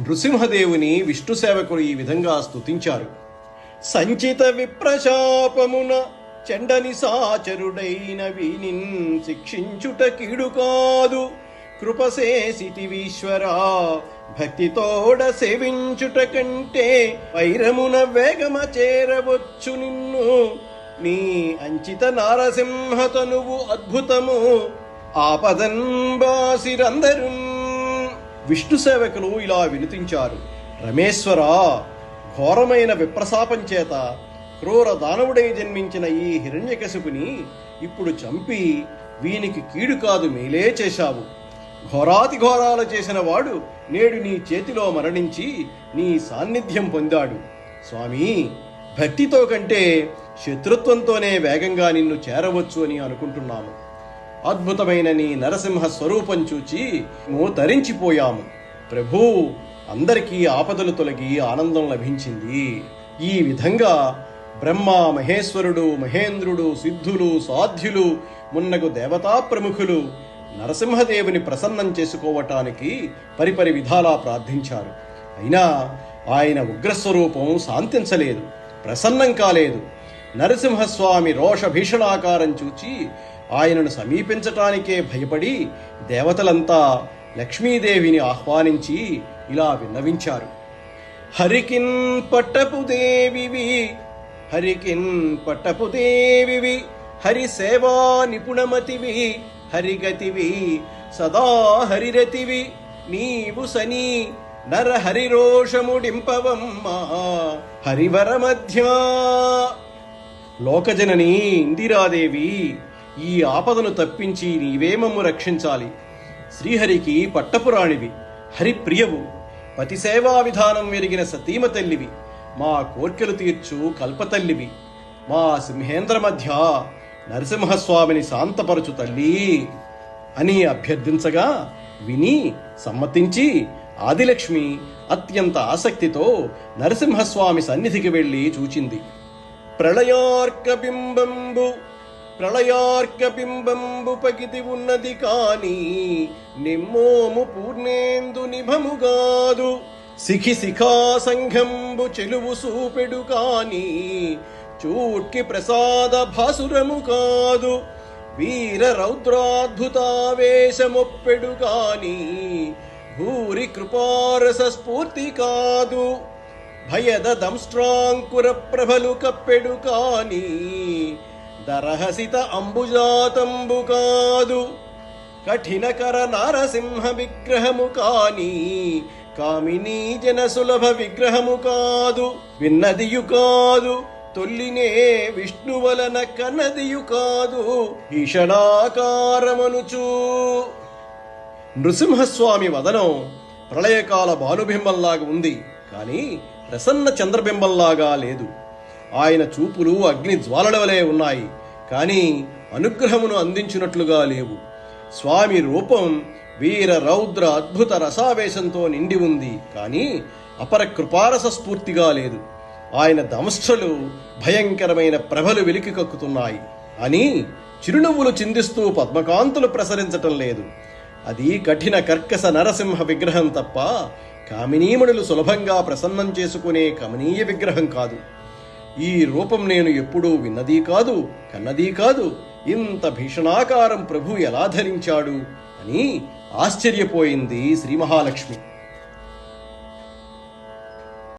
నృసింహదేవుని విష్ణు సేవకులు ఈ విధంగా స్తుతించారు. సంచిత విప్రశాపమున చెండని సాచరుడైన వీనిన్ శిక్షించుట కీడు కాదు. కృపసేసిటివీశ్వరా భక్తితోడ సేవించుట కంటే వైరమున వేగమ చేరవచ్చు నిన్ను. నీ అంచిత నారసింహతనువు అద్భుతము. ఆపదన్ విష్ణు సేవకులు ఇలా వినిపించారు. రమేశ్వర ఘోరమైన విప్రశాపం చేత క్రూర దానవుడై జన్మించిన ఈ హిరణ్యకశిపుని ఇప్పుడు చంపి వీనికి కీడు కాదు మేలే చేశావు. ఘోరాతి ఘోరాలు చేసిన వాడు నేడు నీ చేతిలో మరణించి నీ సాన్నిధ్యం పొందాడు. స్వామి భక్తితో కంటే శత్రుత్వంతోనే వేగంగా నిన్ను చేరవచ్చు అని అనుకుంటున్నాము అద్భుతమైన నీ నరసింహ స్వరూపం చూచి మేము తరించిపోయాము ప్రభూ అందరికీ ఆపదలు తొలగి ఆనందం లభించింది. ఈ విధంగా బ్రహ్మ మహేశ్వరుడు మహేంద్రుడు సిద్ధులు సాధ్యులు మున్నగు దేవతా ప్రముఖులు నరసింహదేవుని ప్రసన్నం చేసుకోవటానికి పరిపరి విధాలా ప్రార్థించారు. అయినా ఆయన ఉగ్రస్వరూపం శాంతించలేదు ప్రసన్నం కాలేదు. నరసింహస్వామి రోష భీషణాకారం చూచి ఆయనను సమీపించటానికే భయపడి దేవతలంతా లక్ష్మీదేవిని ఆహ్వానించి ఇలా విన్నవించారు. హరికిన్ పట్టపు దేవివి హరికిన్ పట్టపు దేవివి హరి సేవా నిపుణమతివి హరిగతివి సదా హరిరతివి నీవు సని నర హరిరోషముడింపవమ్మా హరివర మధ్య. లోకజనని ఇందిరాదేవి ఈ ఆపదను తప్పించి నీవే మమ్ము రక్షించాలి. శ్రీహరికి పట్టపురాణివి. హరిప్రియవు పతి సేవా విధానం వెరిగిన సతీమ తల్లివి. మా కోర్కెలు తీర్చు కల్పతల్లివి మా సింహేంద్ర మధ్య నరసింహస్వామిని శాంతపరచు తల్లి అని అభ్యర్థించగా విని సమ్మతించి ఆదిలక్ష్మి అత్యంత ఆసక్తితో నరసింహస్వామి సన్నిధికి వెళ్ళి చూచింది. ప్రళయార్క బింబంబు ప్రళయార్క బింబంబు పగితి ఉన్నది కాని నిమ్మోము పూర్ణేందు నిభముగాదు సిఖి శిఖా సంఘంబు చెలువు సూపెడు కాని చూట్కి ప్రసాద భాసురము కాదు. వీర రౌద్రాద్భుతావేశమొప్పెడు కాని భూరి కృపారస స్ఫూర్తి కాదు. భయద దంస్ట్రాంకుర ప్రభలు కప్పెడు కానీ దరహసిత అంబుజాతంబు కాదు. కఠినకర నారసింహ విగ్రహము కాని కామినీ జన సులభ విగ్రహము కాదు. విన్నదియు కాదు. తొల్లినే విష్ణు వలన కన్నదియు కాదు. భీషణాకారమనుచు నృసింహస్వామి వదనం ప్రళయకాల భానుబింబంలాగా ఉంది. కానీ ప్రసన్న చంద్రబింబంలాగా లేదు. ఆయన చూపులు అగ్ని జ్వాలల వలె ఉన్నాయి కానీ అనుగ్రహమును అందించినట్లుగా లేవు. స్వామి రూపం వీర రౌద్ర అద్భుత రసావేశంతో నిండి ఉంది కానీ అపర కృపారస స్ఫూర్తిగా లేదు. ఆయన దంష్ట్రలు భయంకరమైన ప్రభలు వెలికి కక్కుతున్నాయి అని చిరునవ్వులు చిందిస్తూ పద్మకాంతులు ప్రసరించటం లేదు. అది కఠిన కర్కశ నరసింహ విగ్రహం తప్ప కామినీమణులు సులభంగా ప్రసన్నం చేసుకునే కమనీయ విగ్రహం కాదు. ఈ రూపం నేను ఎప్పుడూ విన్నదీ కాదు కన్నదీ కాదు. ఇంత భీషణాకారం ప్రభు ఎలా ధరించాడు అని ఆశ్చర్యపోయింది శ్రీ మహాలక్ష్మి.